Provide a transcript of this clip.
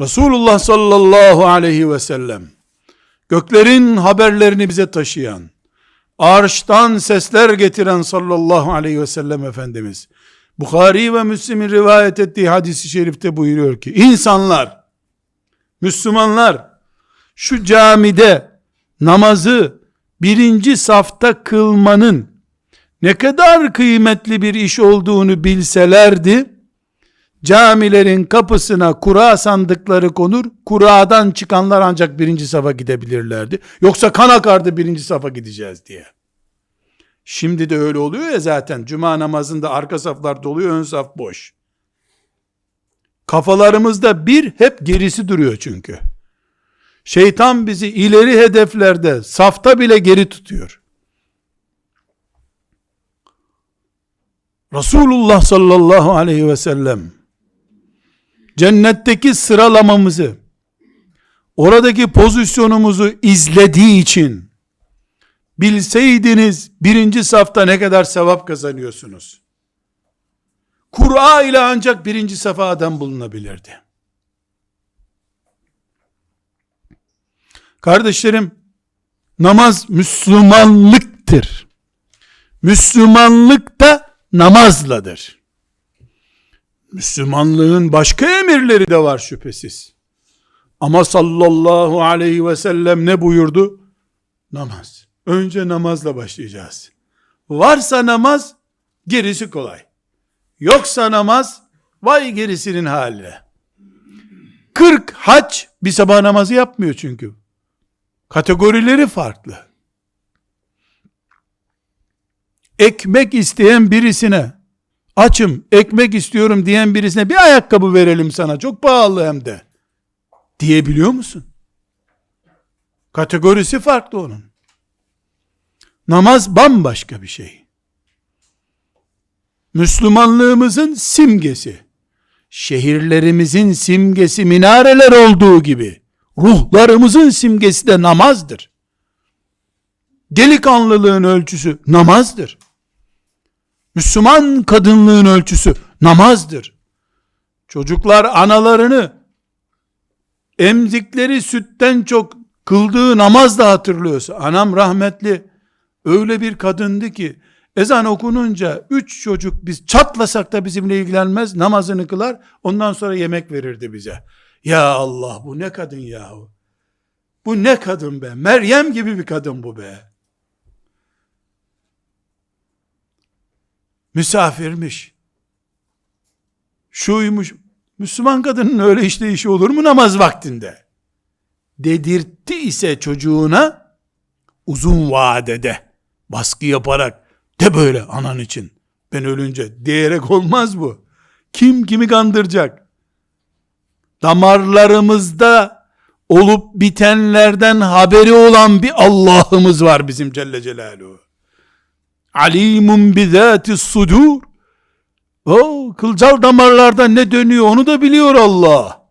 Resulullah sallallahu aleyhi ve sellem göklerin haberlerini bize taşıyan arştan sesler getiren sallallahu aleyhi ve sellem Efendimiz Bukhari ve Müslim'in rivayet ettiği hadisi şerifte buyuruyor ki insanlar Müslümanlar şu camide namazı birinci safta kılmanın ne kadar kıymetli bir iş olduğunu bilselerdi, camilerin kapısına kura sandıkları konur, kuradan çıkanlar ancak birinci safa gidebilirlerdi. Yoksa kan akardı birinci safa gideceğiz diye. Şimdi de öyle oluyor ya zaten, cuma namazında arka saflar doluyor, ön saf boş. Kafalarımızda bir hep gerisi duruyor çünkü. Şeytan bizi ileri hedeflerde, safta bile geri tutuyor. Resulullah sallallahu aleyhi ve sellem cennetteki sıralamamızı oradaki pozisyonumuzu izlediği için bilseydiniz birinci safta ne kadar sevap kazanıyorsunuz. Kur'a ile ancak birinci safa adam bulunabilirdi. Kardeşlerim, namaz Müslümanlıktır. Müslümanlık da namazladır. Müslümanlığın başka emirleri de var şüphesiz. Ama sallallahu aleyhi ve sellem ne buyurdu? Namaz. Önce namazla başlayacağız. Varsa namaz, gerisi kolay. Yoksa namaz, vay gerisinin haline. 40 haç bir sabah namazı yapmıyor çünkü. Kategorileri farklı. Ekmek isteyen birisine, açım, ekmek istiyorum diyen birisine bir ayakkabı verelim sana, çok pahalı hem de. Diyebiliyor musun? Kategorisi farklı onun. Namaz bambaşka bir şey. Müslümanlığımızın simgesi, şehirlerimizin simgesi minareler olduğu gibi, ruhlarımızın simgesi de namazdır. Delikanlılığın ölçüsü namazdır. Müslüman kadınlığın ölçüsü namazdır. Çocuklar analarını emzikleri sütten çok kıldığı namazla hatırlıyorsa, anam rahmetli öyle bir kadındı ki, ezan okununca üç çocuk biz çatlasak da bizimle ilgilenmez, namazını kılar, ondan sonra yemek verirdi bize. Ya Allah bu ne kadın yahu. Bu ne kadın be. Meryem gibi bir kadın bu be. Misafirmiş. Şuymuş. Müslüman kadının öyle işte işi olur mu namaz vaktinde? Dedirtti ise çocuğuna uzun vadede baskı yaparak de böyle anan için ben ölünce diyerek olmaz bu. Kim kimi kandıracak? Damarlarımızda olup bitenlerden haberi olan bir Allah'ımız var bizim Celle Celaluhu. Alimun bizati sudur. O kılcal damarlarda ne dönüyor onu da biliyor Allah.